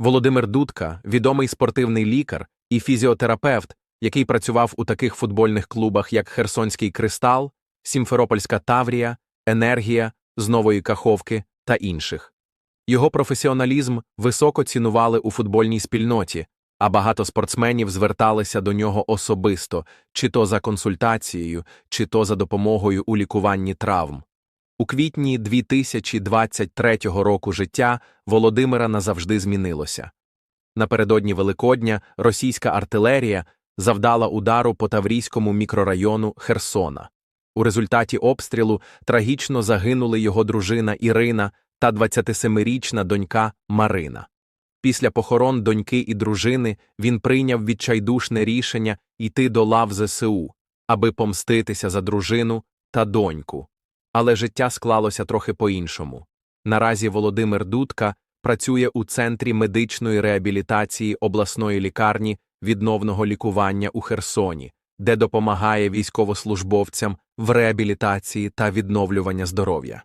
Володимир Дудка, відомий спортивний лікар і фізіотерапевт, який працював у таких футбольних клубах, як Херсонський Кристал, Сімферопольська Таврія, Енергія з Нової Каховки та інших. Його професіоналізм високо цінували у футбольній спільноті, а багато спортсменів зверталися до нього особисто, чи то за консультацією, чи то за допомогою у лікуванні травм. У квітні 2023 року життя Володимира назавжди змінилося. Напередодні Великодня російська артилерія завдала удару по Таврійському мікрорайону Херсона. У результаті обстрілу трагічно загинули його дружина Ірина та 27-річна донька Марина. Після похорон доньки і дружини він прийняв відчайдушне рішення йти до лав ЗСУ, аби помститися за дружину та доньку. Але життя склалося трохи по-іншому. Наразі Володимир Дудка працює у Центрі медичної реабілітації обласної лікарні відновного лікування у Херсоні, де допомагає військовослужбовцям в реабілітації та відновлювання здоров'я.